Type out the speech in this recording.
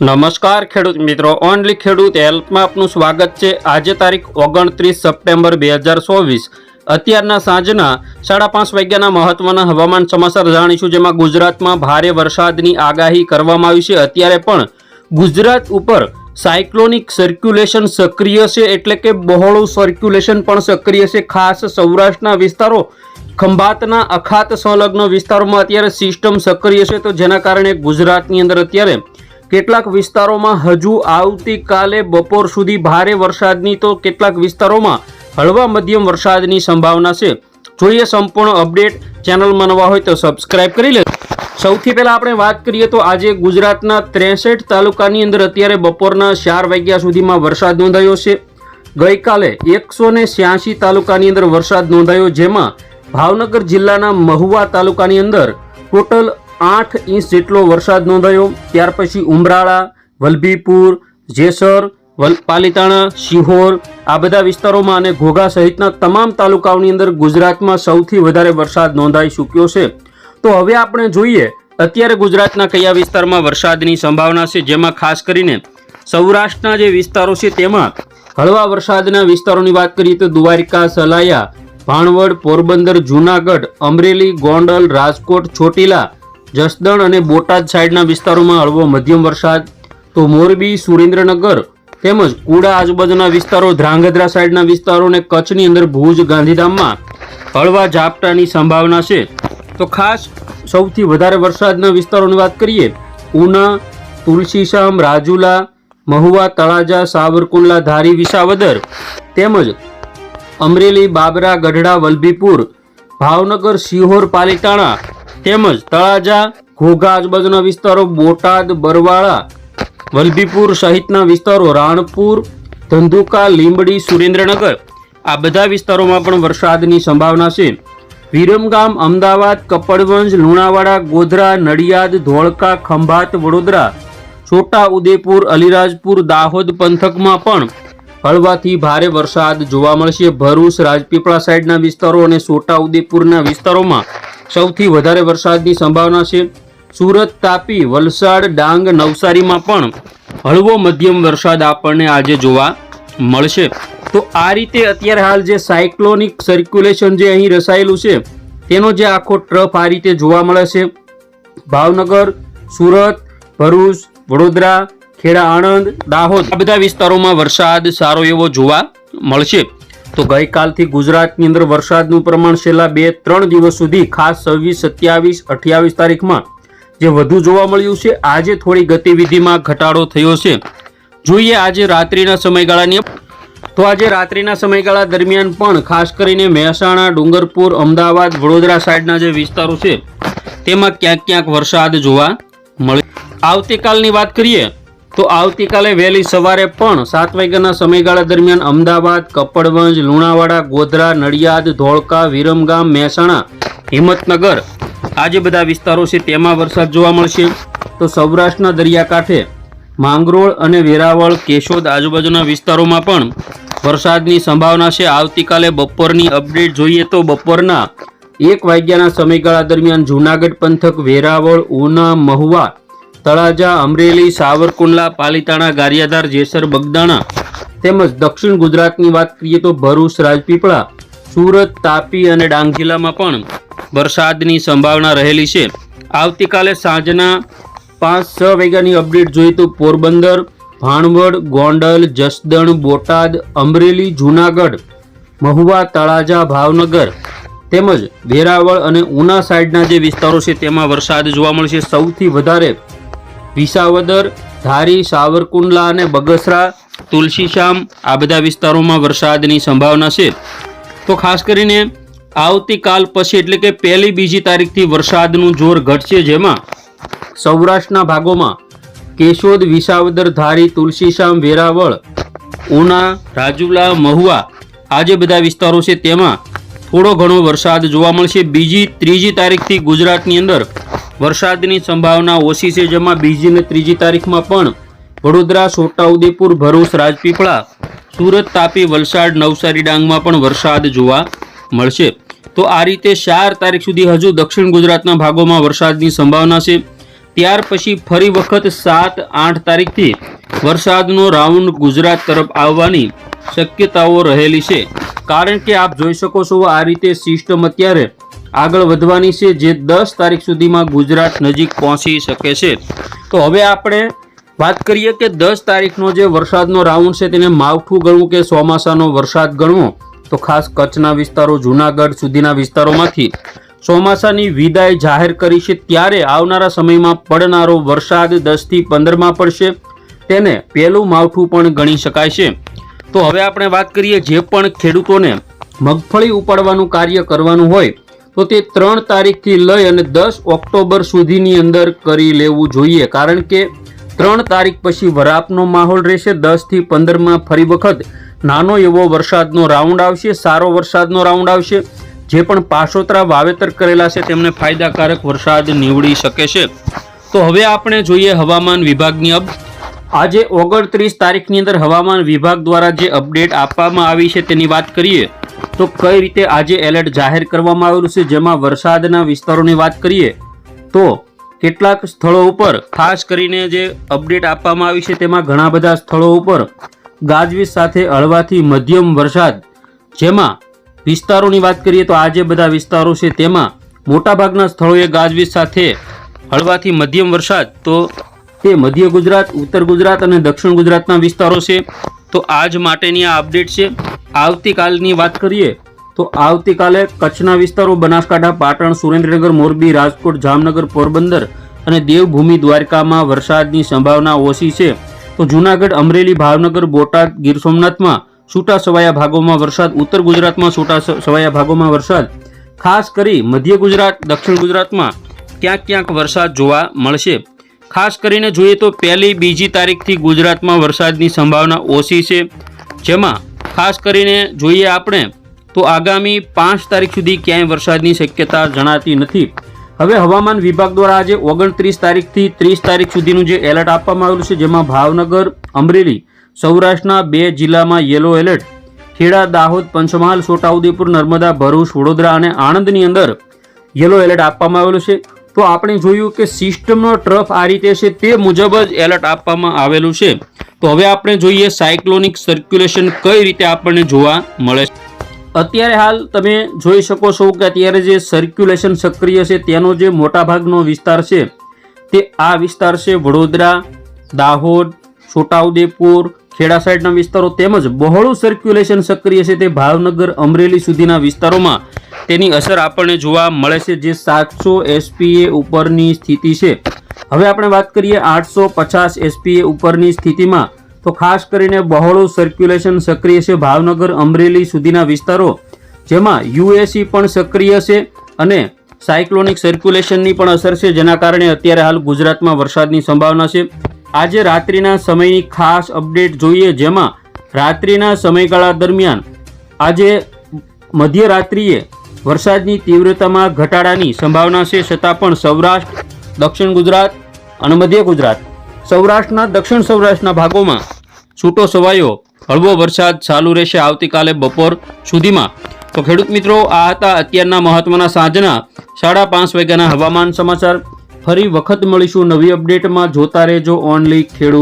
નમસ્કાર ખેડૂત મિત્રો, ઓનલી ખેડૂત હેલ્પમાં આપનું સ્વાગત છે. આજે તારીખ ઓગણત્રીસ સપ્ટેમ્બર બે હજાર ચોવીસ. અત્યારના સાંજના સાડા પાંચ વાગ્યાના મહત્વના હવામાન સમાચાર જાણીશું, જેમાં ગુજરાતમાં ભારે વરસાદની આગાહી કરવામાં આવી છે. અત્યારે પણ ગુજરાત ઉપર સાયક્લોનિક સર્ક્યુલેશન સક્રિય છે, એટલે કે બહોળું સર્ક્યુલેશન પણ સક્રિય છે. ખાસ સૌરાષ્ટ્રના વિસ્તારો, ખંભાતના અખાત સંલગ્ન વિસ્તારોમાં અત્યારે સિસ્ટમ સક્રિય છે. તો જેના કારણે ગુજરાતની અંદર અત્યારે કેટલાક વિસ્તારોમાં હજુ આવતીકાલે બપોર સુધી ભારે વરસાદની તો કેટલાક વિસ્તારોમાં હળવા મધ્યમ વરસાદની સંભાવના છે. જોઈએ સંપૂર્ણ અપડેટ. ચેનલમાં નવા હોય તો સબસ્ક્રાઇબ કરી લે સૌથી પહેલાં આપણે વાત કરીએ તો આજે ગુજરાતના ત્રેસઠ તાલુકાની અંદર અત્યારે બપોરના ચાર વાગ્યા સુધીમાં વરસાદ નોંધાયો છે. ગઈકાલે એકસો ને છ્યાસી તાલુકાની અંદર વરસાદ નોંધાયો, જેમાં ભાવનગર જિલ્લાના મહુવા તાલુકાની અંદર ટોટલ આઠ ઇંચ જેટલો વરસાદ નોંધાયો. ત્યાર પછી ઉમરાળા, વલભીપુર, જેસર પાલીતાણા, શિહોર આ બધા વિસ્તારોમાં અને ઘોઘા સહિતના તમામ તાલુકાઓની અંદર ગુજરાતમાં સૌથી વધારે વરસાદ નોંધાઈ ચૂક્યો છે. તો હવે આપણે જોઈએ અત્યારે ગુજરાતના કયા વિસ્તારમાં વરસાદની સંભાવના છે, જેમાં ખાસ કરીને સૌરાષ્ટ્રના જે વિસ્તારો છે તેમાં હળવા વરસાદના વિસ્તારોની વાત કરીએ તો દ્વારિકા, સલાયા, ભાણવડ, પોરબંદર, જૂનાગઢ, અમરેલી, ગોંડલ, રાજકોટ, ચોટીલા જસદણ અને બોટાદ સાઈડના વિસ્તારોમાં હળવો મધ્યમ વરસાદ. તો મોરબી, સુરેન્દ્રનગર તેમજ કુડા આજુબાજુના વિસ્તારો, ધ્રાંગધ્રા સાઈડના વિસ્તારો અને કચ્છની અંદર ભુજ, ગાંધીધામમાં હળવા ઝાપટાની સંભાવના છે. તો ખાસ સૌથી વધારે વરસાદના વિસ્તારોની વાત કરીએ, ઉના, તુલસીશામ, રાજુલા, મહુવા, તળાજા, સાવરકુંડલા, ધારી, વિસાવદર તેમજ અમરેલી, બાબરા, ગઢડા, વલભીપુર, ભાવનગર સિહોર પાલીતાણા તેમજ તળાજા ઘોઘા આજુબાજુના વિસ્તારો, બોટાદ, બરવાળા, વલભીપુર સહિતના વિસ્તારો, રાણપુર, ધંધુકા, લીંબડી, સુરેન્દ્રનગર. આ બધા વિસ્તારોમાં પણ વરસાદની સંભાવના છે. વિરમગામ, અમદાવાદ, કપડવંજ, લુણાવાડા, ગોધરા, નડિયાદ, ધોળકા, ખંભાત, વડોદરા, છોટા ઉદેપુર, અલીરાજપુર, દાહોદ પંથકમાં પણ હળવાથી ભારે વરસાદ જોવા મળશે. ભરૂચ, રાજપીપળા સાઈડના વિસ્તારો અને છોટા ઉદેપુરના વિસ્તારોમાં સૌથી વધારે વરસાદની સંભાવના છે. સુરત તાપી, વલસાડ, ડાંગ, નવસારીમાં પણ હળવો મધ્યમ વરસાદ આપણને આજે જોવા મળશે. તો આ રીતે અત્યારે હાલ જે સાયક્લોનિક સર્ક્યુલેશન જે અહીં રસાયેલું છે, તેનો જે આખો ટ્રફ આ રીતે જોવા મળે છે. ભાવનગર, સુરત, ભરૂચ, વડોદરા, ખેડા, આણંદ, દાહોદ આ બધા વિસ્તારોમાં વરસાદ સારો એવો જોવા મળશે. તો ગઈકાલથી ગુજરાતની અંદર વરસાદનું પ્રમાણ છેલ્લા બે, ત્રણ દિવસ સુધી ખાસ છવ્વીસ, સત્યાવીસ, અઠ્યાવીસ તારીખમાં જે વધુ જોવા મળ્યું છે, આજે થોડી ગતિવિધિમાં ઘટાડો થયો છે. જોઈએ આજે રાત્રિના સમયગાળાની તો આજે રાત્રિના સમયગાળા દરમિયાન પણ ખાસ કરીને મહેસાણા, ડુંગરપુર, અમદાવાદ, વડોદરા સાઈડના જે વિસ્તારો છે, તેમાં ક્યાંક ક્યાંક વરસાદ જોવા મળે, આવતીકાલની વાત કરીએ તો આવતીકાલે વહેલી સવારે પણ સાત વાગ્યાના સમયગાળા દરમિયાન અમદાવાદ, કપડવંજ, લુણાવાડા, ગોધરા, નડિયાદ, ધોળકા, વિરમગામ, મહેસાણા, હિંમતનગર આ જે બધા વિસ્તારો છે તેમાં વરસાદ જોવા મળશે. તો સૌરાષ્ટ્રના દરિયાકાંઠે માંગરોળ અને વેરાવળ, કેશોદ આજુબાજુના વિસ્તારોમાં પણ વરસાદની સંભાવના છે. આવતીકાલે બપોરની અપડેટ જોઈએ તો બપોરના એક વાગ્યાના સમયગાળા દરમિયાન જૂનાગઢ પંથક, વેરાવળ, ઉના, મહુવા તળાજા, અમરેલી, સાવરકુંડલા, પાલીતાણા, ગારિયાધાર, જેસર, બગદાણા તેમજ દક્ષિણ ગુજરાતની વાત કરીએ તો ભરૂચ, રાજપીપળા, સુરત, તાપી અને ડાંગ જિલ્લામાં પણ વરસાદની સંભાવના રહેલી છે. આવતીકાલે સાંજના પાંચ છ વાગ્યાની અપડેટ જોઈએ તો પોરબંદર, ભાણવડ, ગોંડલ, જસદણ, બોટાદ, અમરેલી, જૂનાગઢ, મહુવા, તળાજા, ભાવનગર તેમજ વેરાવળ અને ઉના સાઈડના જે વિસ્તારો છે તેમાં વરસાદ જોવા મળશે. સૌથી વધારે વિસાવદર, ધારી, સાવરકુંડલા અને બગસરા તુલસીશ્યામ આ બધા વિસ્તારોમાં વરસાદની સંભાવના છે. તો ખાસ કરીને આવતીકાલ પછી એટલે કે પહેલી બીજી તારીખથી વરસાદનું જોર ઘટશે જેમાં સૌરાષ્ટ્રના ભાગોમાં કેશોદ, વિસાવદર, ધારી તુલસીશ્યામ વેરાવળ, ઉના, રાજુલા, મહુવા આ જે બધા વિસ્તારો છે તેમાં થોડો ઘણો વરસાદ જોવા મળશે. બીજી, ત્રીજી તારીખથી ગુજરાતની અંદર વરસાદની સંભાવના ઓછી છે, જેમાં બીજી અને ત્રીજી તારીખમાં પણ વડોદરા, છોટાઉદેપુર, ભરૂચ, રાજપીપળા, સુરત તાપી, વલસાડ, નવસારી ડાંગમાં પણ વરસાદ જોવા મળશે. તો આ રીતે ચાર તારીખ સુધી હજુ દક્ષિણ ગુજરાતના ભાગોમાં વરસાદની સંભાવના છે. ત્યાર પછી ફરી વખત સાત, આઠ તારીખથી વરસાદનો રાઉન્ડ ગુજરાત તરફ આવવાની શક્યતાઓ રહેલી છે. કારણ કે આપ જોઈ શકો છો, આ રીતે સિસ્ટમ અત્યારે આગળ વધવાની છે જે દસ તારીખ સુધીમાં ગુજરાત નજીક પહોંચી શકે છે. તો હવે આપણે વાત કરીએ કે દસ તારીખનો જે વરસાદનો રાઉન્ડ છે તેને માવઠું ગણવું કે ચોમાસાનો વરસાદ ગણવો? તો ખાસ કચ્છના વિસ્તારો, જૂનાગઢ સુધીના વિસ્તારોમાંથી. ચોમાસાની વિદાય જાહેર કરી છે ત્યારે આવનારા સમયમાં પડનારો વરસાદ દસથી પંદરમાં પડશે. તેને પહેલું માવઠું પણ ગણી શકાય છે. તો હવે આપણે વાત કરીએ જે પણ ખેડૂતોને મગફળી ઉપાડવાનું કાર્ય કરવાનું હોય તો તે ત્રણ તારીખથી લઈ અને દસ ઓક્ટોબર સુધીની અંદર કરી લેવું જોઈએ. કારણ કે ત્રણ તારીખ પછી વરાપનો માહોલ રહેશે. દસથી પંદરમાં ફરી વખત નાનો એવો વરસાદનો રાઉન્ડ આવશે, સારો વરસાદનો રાઉન્ડ આવશે. જે પણ પાસોતરા વાવેતર કરેલા છે તેમને ફાયદાકારક વરસાદ નીવડી શકે છે. તો હવે આપણે જોઈએ હવામાન વિભાગની અપ, આજે ઓગણત્રીસ તારીખની અંદર હવામાન વિભાગ દ્વારા જે અપડેટ આપવામાં આવી છે તેની વાત કરીએ. તો કઈ રીતે આજે એલર્ટ જાહેર કરવામાં આવેલું છે? જેમાં વરસાદના વિસ્તારોની વાત કરીએ તો કેટલાક સ્થળો ઉપર, ખાસ કરીને જે અપડેટ આપવામાં આવી છે તેમાં ઘણા બધા સ્થળો ઉપર ગાજવીજ સાથે હળવાથી મધ્યમ વરસાદ. જેમાં વિસ્તારોની વાત કરીએ તો આ જે બધા વિસ્તારો છે તેમાં મોટાભાગના સ્થળોએ ગાજવીજ સાથે હળવાથી મધ્યમ વરસાદ. તો તે મધ્ય ગુજરાત, ઉત્તર ગુજરાત અને દક્ષિણ ગુજરાતના વિસ્તારો છે. તો આજ માટેની આ અપડેટ છે. આવતીકાલની વાત કરીએ તો આવતીકાલે કચ્છના વિસ્તારો, બનાસકાંઠા, પાટણ, સુરેન્દ્રનગર, મોરબી, રાજકોટ, જામનગર, પોરબંદર અને દેવભૂમિ દ્વારકામાં વરસાદની સંભાવના ઓછી છે. તો જૂનાગઢ, અમરેલી, ભાવનગર, બોટાદ, ગીર સોમનાથમાં છૂટા છવાયા ભાગોમાં વરસાદ, ઉત્તર ગુજરાતમાં છૂટા છવાયા ભાગોમાં વરસાદ. ખાસ કરી મધ્ય ગુજરાત, દક્ષિણ ગુજરાતમાં ક્યાંક ક્યાંક વરસાદ જોવા મળશે. ખાસ કરીને જોઈએ તો પહેલી, બીજી તારીખથી ગુજરાતમાં વરસાદની સંભાવના ઓછી છે. જેમાં ખાસ કરીને જોઈએ આપણે, તો આગામી પાંચ તારીખ સુધી ક્યાંય વરસાદની શક્યતા જણાતી નથી. હવે હવામાન વિભાગ દ્વારા આજે ઓગણત્રીસ તારીખથી ત્રીસ તારીખ સુધીનું જે એલર્ટ આપવામાં આવેલું છે, જેમાં ભાવનગર, અમરેલી, સૌરાષ્ટ્રના બે જિલ્લામાં યલો એલર્ટ, ખેડા, દાહોદ, પંચમહાલ છોટાઉદેપુર નર્મદા, ભરૂચ, વડોદરા અને આણંદની અંદર યલો એલર્ટ આપવામાં આવેલું છે. તો આપણે જોયું કે સિસ્ટમનો ટ્રફ આ રીતે છે, તે મુજબ જ એલર્ટ આપવામાં આવેલું છે. તો હવે આપણે જોઈએ સાયક્લોનિક સર્ક્યુલેશન કઈ રીતે આપણને જોવા મળે છે. અત્યારે હાલ તમે જોઈ શકો છો કે અત્યારે જે સર્ક્યુલેશન સક્રિય છે, તેનો જે મોટાભાગનો વિસ્તાર છે, તે આ વિસ્તાર છે વડોદરા, દાહોદ, છોટાઉદેપુર ખેડા સાઈડના વિસ્તારો તેમજ બહોળું સર્ક્યુલેશન સક્રિય છે તે ભાવનગર, અમરેલી સુધીના વિસ્તારોમાં. તેની અસર આપણને જોવા મળે છે જે સાતસો એસપીએ ઉપરની સ્થિતિ છે. હવે આપણે વાત કરીએ આઠસો પચાસ એસપીએ ઉપરની સ્થિતિમાં. તો ખાસ કરીને બહોળું સર્ક્યુલેશન સક્રિય છે ભાવનગર, અમરેલી સુધીના વિસ્તારો. જેમાં યુએસી પણ સક્રિય છે અને સાયક્લોનિક સર્ક્યુલેશનની પણ અસર છે, જેના કારણે અત્યારે હાલ ગુજરાતમાં વરસાદની સંભાવના છે. આજે રાત્રિના સમયની ખાસ અપડેટ જોઈએ જેમાં રાત્રિના સમયગાળા દરમિયાન આજે મધ્યરાત્રિએ વરસાદની તીવ્રતામાં ઘટાડાની સંભાવના છે છતાં પણ સૌરાષ્ટ્ર, દક્ષિણ ગુજરાત અને મધ્ય ગુજરાત સૌરાષ્ટ્રના દક્ષિણ સૌરાષ્ટ્રના ભાગોમાં છૂટો છવાયો હળવો વરસાદ ચાલુ રહેશે આવતીકાલે બપોર સુધીમાં. તો ખેડૂત મિત્રો, આ હતા અત્યારના મહત્વના સાંજના સાડા પાંચ વાગ્યાના હવામાન સમાચાર. ફરી વખત મળીશું નવી અપડેટમાં જોતા રહેજો ઓનલી ખેડૂત